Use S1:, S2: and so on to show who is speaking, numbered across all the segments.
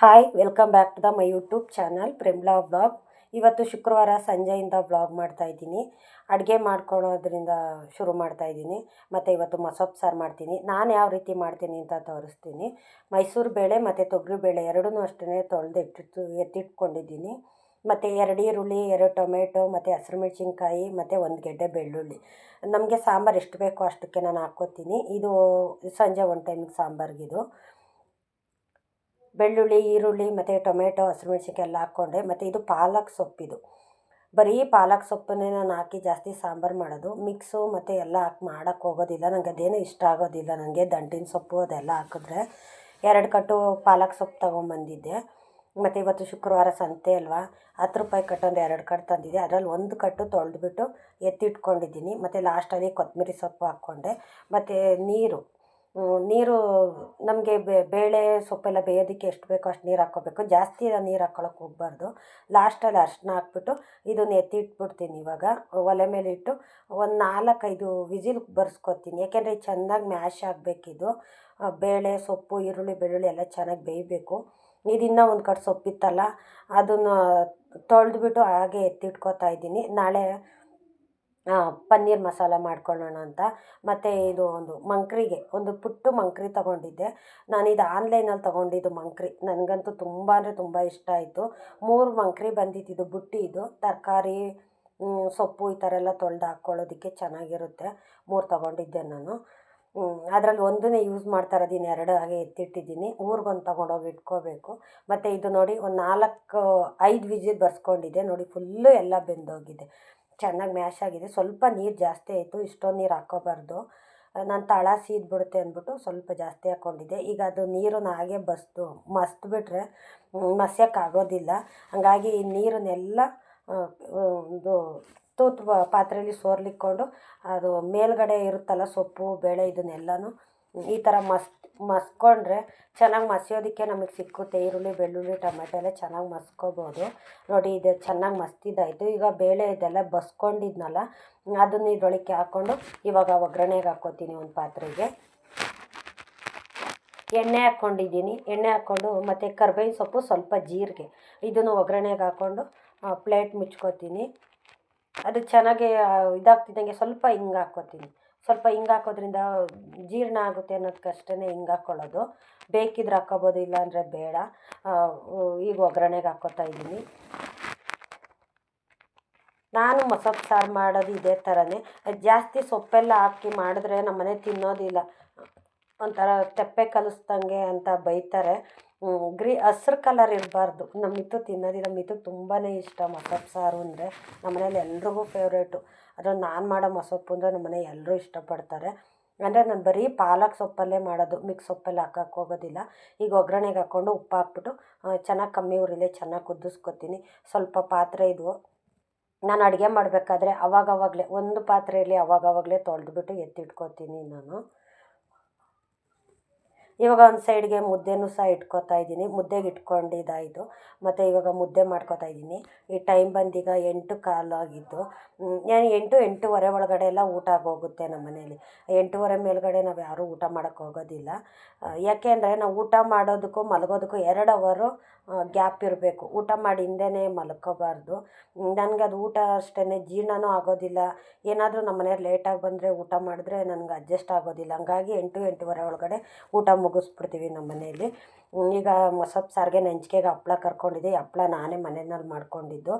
S1: Hi welcome back to the my YouTube channel Premla blog ಇವತ್ತು ಶುಕ್ರವಾರ ಸಂಜೆಯಿಂದ blog ಮಾಡ್ತಾ ಇದ್ದೀನಿ. ಅಡುಗೆ ಮಾಡ್ಕೊಳೋದ್ರಿಂದ ಶುರು ಮಾಡ್ತಾ ಇದ್ದೀನಿ. ಮತ್ತು ಇವತ್ತು ಮಸೊಪ್ಪು ಸಾರು ಮಾಡ್ತೀನಿ. ನಾನು ಯಾವ ರೀತಿ ಮಾಡ್ತೀನಿ ಅಂತ ತೋರಿಸ್ತೀನಿ. ಮೈಸೂರು ಬೇಳೆ ಮತ್ತು ತೊಗರಿ ಬೇಳೆ ಎರಡೂ ಅಷ್ಟೇ ತೊಳೆದು ಎತ್ತಿಟ್ಟು, ಎತ್ತಿಟ್ಕೊಂಡಿದ್ದೀನಿ. ಮತ್ತು ಎರಡು ಈರುಳ್ಳಿ, ಎರಡು ಟೊಮೆಟೊ, ಮತ್ತು ಹಸಿರು ಮೆಣಸಿನ್ಕಾಯಿ ಮತ್ತು ಒಂದು ಗೆಡ್ಡೆ ಬೆಳ್ಳುಳ್ಳಿ. ನಮಗೆ ಸಾಂಬಾರು ಎಷ್ಟು ಬೇಕೋ ಅಷ್ಟಕ್ಕೆ ನಾನು ಹಾಕ್ಕೋತೀನಿ. ಇದು ಸಂಜೆ ಒಂದು ಟೈಮಿಗೆ ಸಾಂಬಾರಿಗಿದು. ಬೆಳ್ಳುಳ್ಳಿ, ಈರುಳ್ಳಿ ಮತ್ತು ಟೊಮೆಟೊ, ಹಸಿರು ಮೆಣ್ಸಿನ್ಕಾಯಿ ಎಲ್ಲ ಹಾಕ್ಕೊಂಡೆ. ಮತ್ತು ಇದು ಪಾಲಕ್ ಸೊಪ್ಪಿದು. ಬರೀ ಪಾಲಕ್ ಸೊಪ್ಪನ್ನೇ ನಾನು ಹಾಕಿ ಜಾಸ್ತಿ ಸಾಂಬಾರು ಮಾಡೋದು. ಮಿಕ್ಸು ಮತ್ತು ಎಲ್ಲ ಹಾಕಿ ಮಾಡೋಕ್ಕೆ ಹೋಗೋದಿಲ್ಲ. ನನಗೆ ಅದೇನೂ ಇಷ್ಟ ಆಗೋದಿಲ್ಲ. ನನಗೆ ದಂಟಿನ ಸೊಪ್ಪು ಅದೆಲ್ಲ ಹಾಕಿದ್ರೆ ಎರಡು ಕಟ್ಟು ಪಾಲಕ್ ಸೊಪ್ಪು ತೊಗೊಂಬಂದಿದ್ದೆ. ಮತ್ತು ಇವತ್ತು ಶುಕ್ರವಾರ ಸಂತೆ ಅಲ್ವಾ? ಹತ್ತು ರೂಪಾಯಿ ಕಟ್ಟೊಂದು ಎರಡು ಕಟ್ಟು ತಂದಿದ್ದೆ. ಅದರಲ್ಲಿ ಒಂದು ಕಟ್ಟು ತೊಳೆದ್ಬಿಟ್ಟು ಎತ್ತಿಟ್ಕೊಂಡಿದ್ದೀನಿ. ಮತ್ತು ಲಾಸ್ಟಲ್ಲಿ ಕೊತ್ತಂಬರಿ ಸೊಪ್ಪು ಹಾಕ್ಕೊಂಡೆ. ಮತ್ತು ನೀರು. ನೀರು ನಮಗೆ ಬೇಳೆ ಸೊಪ್ಪೆಲ್ಲ ಬೇಯೋದಕ್ಕೆ ಎಷ್ಟು ಬೇಕೋ ಅಷ್ಟು ನೀರು ಹಾಕ್ಕೋಬೇಕು. ಜಾಸ್ತಿ ನೀರು ಹಾಕ್ಕೊಳಕ್ಕೆ ಹೋಗಬಾರ್ದು. ಲಾಸ್ಟಲ್ಲಿ ಅರಿಶಿನ ಹಾಕ್ಬಿಟ್ಟು ಇದನ್ನು ಎತ್ತಿ ಇಟ್ಬಿಡ್ತೀನಿ ಇವಾಗ. ಒಲೆ ಮೇಲೆ ಇಟ್ಟು ಒಂದು ನಾಲ್ಕೈದು ವಿಸಿಲ್ ಬರ್ಸ್ಕೊತೀನಿ. ಯಾಕೆಂದರೆ ಚೆನ್ನಾಗಿ ಮ್ಯಾಶ್ ಆಗಬೇಕಿದು. ಬೇಳೆ, ಸೊಪ್ಪು, ಈರುಳ್ಳಿ, ಬೆಳ್ಳುಳ್ಳಿ ಎಲ್ಲ ಚೆನ್ನಾಗಿ ಬೇಯಬೇಕು. ಇದಿನ್ನೂ ಒಂದು ಕಡೆ ಸೊಪ್ಪಿತ್ತಲ್ಲ, ಅದನ್ನು ತೊಳೆದ್ಬಿಟ್ಟು ಹಾಗೆ ಎತ್ತಿಟ್ಕೊತಾ ಇದ್ದೀನಿ. ನಾಳೆ ಪನ್ನೀರ್ ಮಸಾಲ ಮಾಡ್ಕೊಳ್ಳೋಣ ಅಂತ. ಮತ್ತು ಇದು ಒಂದು ಮಂಕ್ರಿಗೆ, ಒಂದು ಪುಟ್ಟು ಮಂಕ್ರಿ ತೊಗೊಂಡಿದ್ದೆ. ಇದು ಆನ್ಲೈನಲ್ಲಿ ತೊಗೊಂಡಿದ್ದು ಮಂಕ್ರಿ. ನನಗಂತೂ ತುಂಬ ಅಂದರೆ ತುಂಬ ಇಷ್ಟ ಆಯಿತು. ಮೂರು ಮಂಕ್ರಿ ಬಂದಿದ್ದು ಬುಟ್ಟಿ ಇದು. ತರಕಾರಿ ಸೊಪ್ಪು ಈ ಥರ ಎಲ್ಲ ತೊಳೆದು ಹಾಕ್ಕೊಳ್ಳೋದಕ್ಕೆ ಚೆನ್ನಾಗಿರುತ್ತೆ. ಮೂರು ತೊಗೊಂಡಿದ್ದೆ ನಾನು. ಅದರಲ್ಲಿ ಒಂದನ್ನೇ ಯೂಸ್ ಮಾಡ್ತಾ ಇರೋದು ಎರಡು ಹಾಗೆ ಎತ್ತಿಟ್ಟಿದ್ದೀನಿ. ಊರಿಗೊಂದು ತೊಗೊಂಡೋಗಿ ಇಟ್ಕೋಬೇಕು. ಮತ್ತು ಇದು ನೋಡಿ, ಒಂದು ನಾಲ್ಕು, ಐದು ವಿಜಿಲ್ ಬರ್ಸ್ಕೊಂಡಿದ್ದೆ. ನೋಡಿ ಫುಲ್ಲು ಎಲ್ಲ ಬೆಂದೋಗಿದೆ. ಚೆನ್ನಾಗಿ ಮ್ಯಾಶ್ ಆಗಿದೆ. ಸ್ವಲ್ಪ ನೀರು ಜಾಸ್ತಿ ಆಯಿತು, ಇಷ್ಟೊಂದು ನೀರು ಹಾಕ್ಕೋಬಾರ್ದು ನಾನು ತಳ ಸೀದ್ಬಿಡುತ್ತೆ ಅಂದ್ಬಿಟ್ಟು ಸ್ವಲ್ಪ ಜಾಸ್ತಿ ಹಾಕ್ಕೊಂಡಿದ್ದೆ ಈಗ ಅದು ನೀರನ್ನು ಹಾಗೆ ಬಸ್ದು ಮಸ್ದ್ಬಿಟ್ರೆ ಮಸ್ಯೋಕ್ಕಾಗೋದಿಲ್ಲ ಹಂಗಾಗಿ ನೀರನ್ನೆಲ್ಲ ಇದು ತೂತು ಪಾತ್ರೆಯಲ್ಲಿ ಸೋರ್ಲಿಕ್ಕೊಂಡು ಅದು ಮೇಲುಗಡೆ ಇರುತ್ತಲ್ಲ ಸೊಪ್ಪು, ಬೇಳೆ ಇದನ್ನೆಲ್ಲನೂ ಈ ಥರ ಮಸ್, ಮಸ್ಕೊಂಡ್ರೆ ಚೆನ್ನಾಗಿ ಮಸಿಯೋದಕ್ಕೆ ನಮಗೆ ಸಿಕ್ಕುತ್ತೆ. ಈರುಳ್ಳಿ, ಬೆಳ್ಳುಳ್ಳಿ, ಟೊಮೆಟೊ ಎಲ್ಲ ಚೆನ್ನಾಗಿ ಮಸ್ಕೋಬೋದು. ನೋಡಿ ಇದು ಚೆನ್ನಾಗಿ ಮಸ್ತಿದ್ದಾಯಿತು. ಈಗ ಬೇಳೆ ಇದೆಲ್ಲ ಬಸ್ಕೊಂಡಿದ್ನಲ್ಲ, ಅದನ್ನು ಇದ್ರೊಳಕ್ಕೆ ಹಾಕ್ಕೊಂಡು ಇವಾಗ ಒಗ್ಗರಣೆಗೆ ಹಾಕ್ಕೋತೀನಿ ಒಂದು ಪಾತ್ರೆಗೆ. ಎಣ್ಣೆ ಹಾಕ್ಕೊಂಡಿದ್ದೀನಿ ಎಣ್ಣೆ ಹಾಕ್ಕೊಂಡು ಮತ್ತು ಕರ್ಬೇವಿನ ಸೊಪ್ಪು ಸ್ವಲ್ಪ ಜೀರಿಗೆ. ಇದನ್ನು ಒಗ್ಗರಣೆಗೆ ಹಾಕ್ಕೊಂಡು ಪ್ಲೇಟ್ ಮುಚ್ಕೋತೀನಿ. ಅದು ಚೆನ್ನಾಗಿ ಇದಾಗ್ತಿದ್ದಂಗೆ ಸ್ವಲ್ಪ ಹಿಂಗೆ ಹಾಕ್ಕೋತೀನಿ ಸ್ವಲ್ಪ ಹಿಂಗೆ ಹಾಕೋದ್ರಿಂದ ಜೀರ್ಣ ಆಗುತ್ತೆ ಅನ್ನೋದಕ್ಕಷ್ಟೇ ಹಿಂಗೆ ಹಾಕ್ಕೊಳ್ಳೋದು ಬೇಕಿದ್ರೆ ಹಾಕ್ಕೋಬೋದು, ಇಲ್ಲಾಂದರೆ ಬೇಡ. ಈಗ ಒಗ್ಗರಣೆಗೆ ಹಾಕ್ಕೋತಾ ಇದ್ದೀನಿ. ನಾನು ಮಸೊಪ್ಪು ಸಾರು ಮಾಡೋದು ಇದೇ ಥರನೇ. ಜಾಸ್ತಿ ಸೊಪ್ಪೆಲ್ಲ ಹಾಕಿ ಮಾಡಿದ್ರೆ ನಮ್ಮನೆ ತಿನ್ನೋದಿಲ್ಲ. ಒಂಥರ ತೆಪ್ಪೆ ಕಲಿಸ್ದಂಗೆ ಅಂತ ಬೈತಾರೆ. ಗ್ರೀ ಹಸ್ರು ಕಲರ್ ಇರಬಾರ್ದು. ನಮ್ಮ ಮಿತು ತಿನ್ನೋದಿಲ್ಲ ಮಿತು ತುಂಬಾ ಇಷ್ಟ ಮಸೊಪ್ಪು ಸಾರು ಅಂದರೆ ನಮ್ಮನೇಲಿ ಎಲ್ರಿಗೂ ಫೇವ್ರೇಟು ಅದ್ರಲ್ಲಿ ನಾನು ಮಾಡೋ ಮಸೊಪ್ಪು ಅಂದರೆ ನಮ್ಮನೆ ಎಲ್ಲರೂ ಇಷ್ಟಪಡ್ತಾರೆ. ಅಂದರೆ ನಾನು ಬರೀ ಪಾಲಕ್ ಸೊಪ್ಪಲ್ಲೇ ಮಾಡೋದು ಮಿಕ್ಸ್ ಸೊಪ್ಪಲ್ಲಿ ಹಾಕಕ್ಕೆ ಹೋಗೋದಿಲ್ಲ. ಈಗ ಒಗ್ಗರಣೆಗೆ ಹಾಕ್ಕೊಂಡು ಉಪ್ಪು ಹಾಕ್ಬಿಟ್ಟು ಚೆನ್ನಾಗಿ ಕಮ್ಮಿ ಉರಿಲೇ ಚೆನ್ನಾಗಿ ಕುದಿಸ್ಕೊತೀನಿ. ಸ್ವಲ್ಪ ಪಾತ್ರೆ ಇದು ನಾನು ಅಡುಗೆ ಮಾಡಬೇಕಾದ್ರೆ ಅವಾಗವಾಗಲೇ, ಒಂದು ಪಾತ್ರೆಯಲ್ಲಿ ಅವಾಗವಾಗಲೇ ತೊಳೆದ್ಬಿಟ್ಟು ಎತ್ತಿಟ್ಕೊತೀನಿ ನಾನು. ಇವಾಗ ಒಂದು ಸೈಡ್ಗೆ ಮುದ್ದೆನೂ ಸಹ ಇಟ್ಕೋತಾ ಇದ್ದೀನಿ. ಮುದ್ದೆಗೆ ಇಟ್ಕೊಂಡಿದ್ದಾಯಿತು ಮತ್ತು ಇವಾಗ ಮುದ್ದೆ ಮಾಡ್ಕೋತಾ ಇದ್ದೀನಿ. ಈ ಟೈಮ್ ಬಂದೀಗ ಎಂಟು ಕಾಲು ಆಗಿದ್ದು. ನಾನು ಎಂಟು, ಎಂಟೂವರೆ ಒಳಗಡೆ ಎಲ್ಲ ಊಟ ಆಗೋಗುತ್ತೆ ನಮ್ಮ ಮನೇಲಿ. ಎಂಟೂವರೆ ಮೇಲುಗಡೆ ನಾವು ಯಾರೂ ಊಟ ಮಾಡೋಕ್ಕೆ ಹೋಗೋದಿಲ್ಲ. ಯಾಕೆ ಅಂದರೆ ನಾವು ಊಟ ಮಾಡೋದಕ್ಕೂ ಮಲಗೋದಕ್ಕೂ ಎರಡು ಅವರು ಗ್ಯಾಪ್ ಇರಬೇಕು. ಊಟ ಮಾಡಿ ಮಲ್ಕೋಬಾರ್ದು. ನನಗೆ ಅದು ಊಟ ಅಷ್ಟೇ ಜೀರ್ಣನೂ ಆಗೋದಿಲ್ಲ. ಏನಾದರೂ ನಮ್ಮ ಮನೆಯವ್ರು ಲೇಟಾಗಿ ಬಂದರೆ ಊಟ ಮಾಡಿದ್ರೆ ನನಗೆ ಅಡ್ಜಸ್ಟ್ ಆಗೋದಿಲ್ಲ. ಹಂಗಾಗಿ ಎಂಟು, ಎಂಟೂವರೆ ಒಳಗಡೆ ಊಟ ಮುಗಿಸ್ಬಿಡ್ತೀವಿ ನಮ್ಮ ಮನೆಯಲ್ಲಿ. ಈಗ ಮೊಸಪ್ಪು ಸಾರಿಗೆ ನೆಂಚ್ಕೆಗೆ ಹಪ್ಪಳ ಕರ್ಕೊಂಡಿದ್ದೆ. ಹಪ್ಪಳ ನಾನೇ ಮನೆಯಲ್ಲಿ ಮಾಡ್ಕೊಂಡಿದ್ದು.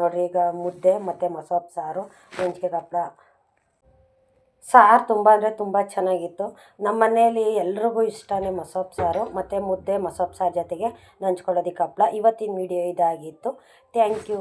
S1: ನೋಡಿರಿ, ಈಗ ಮುದ್ದೆ ಮತ್ತು ಮೊಸಪ್ಪು ಸಾರು ನೆಂಚ್ಕೆಗೆ ಹಪ್ಪಳ ಸಾರು ತುಂಬ ಅಂದರೆ ತುಂಬ ಚೆನ್ನಾಗಿತ್ತು. ನಮ್ಮ ಮನೆಯಲ್ಲಿ ಎಲ್ರಿಗೂ ಇಷ್ಟನೇ ಮೊಸಪ್ಪು ಸಾರು ಮತ್ತು ಮುದ್ದೆ ಮೊಸಪ್ಪು ಸಾರು ಜೊತೆಗೆ ನಂಚ್ಕೊಳ್ಳೋದಕ್ಕೆ ಹಪ್ಪಳ ಇವತ್ತಿನ ವಿಡಿಯೋ ಇದಾಗಿತ್ತು. Thank you